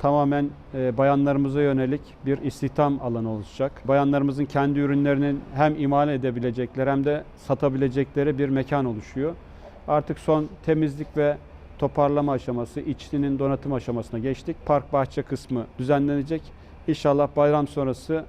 tamamen e, bayanlarımıza yönelik bir istihdam alanı oluşacak. Bayanlarımızın kendi ürünlerinin hem imal edebilecekleri hem de satabilecekleri bir mekan oluşuyor. Artık son temizlik ve toparlama aşaması, içlinin donatım aşamasına geçtik. Park bahçe kısmı düzenlenecek. İnşallah bayram sonrası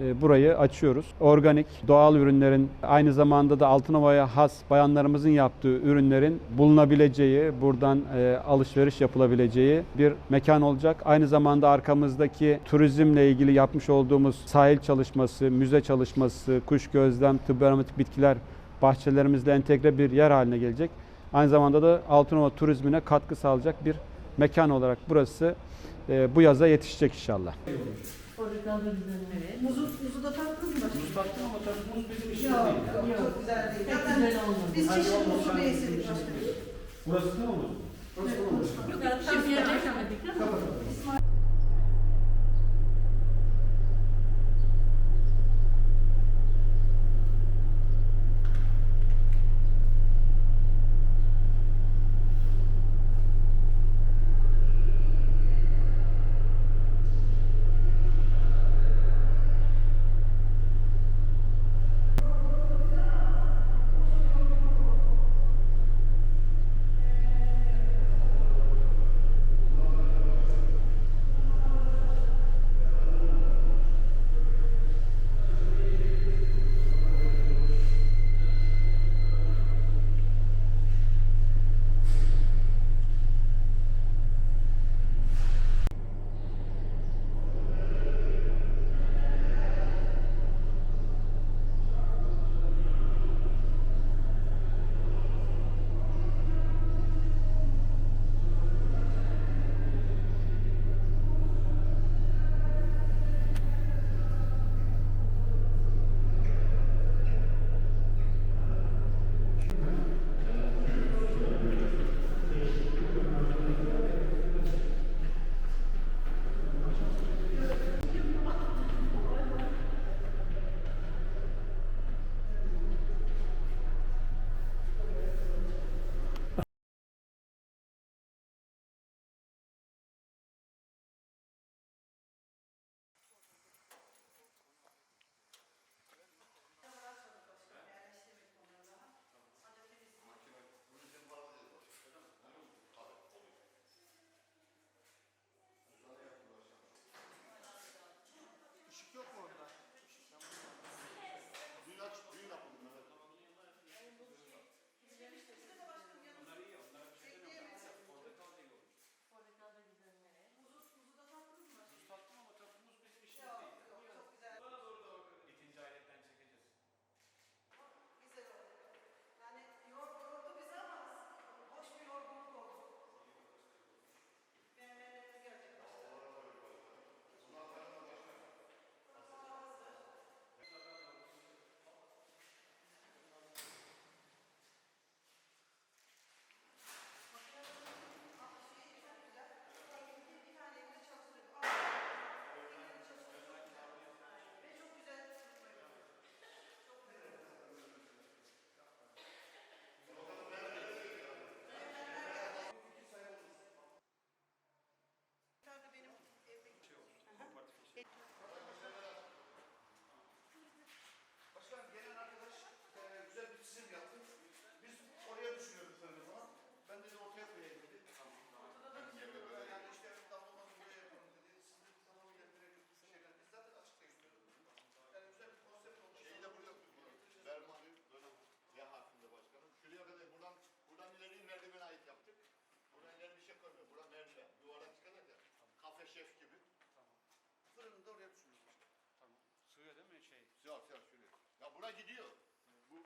burayı açıyoruz. Organik, doğal ürünlerin aynı zamanda da Altınova'ya has bayanlarımızın yaptığı ürünlerin bulunabileceği, buradan e, alışveriş yapılabileceği bir mekan olacak. Aynı zamanda arkamızdaki turizmle ilgili yapmış olduğumuz sahil çalışması, müze çalışması, kuş gözlem, tıbbi aromatik bitkiler bahçelerimizle entegre bir yer haline gelecek. Aynı zamanda da Altınova turizmine katkı sağlayacak bir mekan olarak burası e, bu yaza yetişecek inşallah. Portakal da güzel. Evet. Muzu, muzu da tattınız mı? Muz taktım ama tabii muz bizim işimiz Yok, değil. yok, çok güzel değil. Zaten güzel olmadı. biz Hadi çeşit olmaz, muzu sen- beğendik başkanım. Burası da mı muz? Burası da muz. Yok, tam Все, все, şöyle. Ya.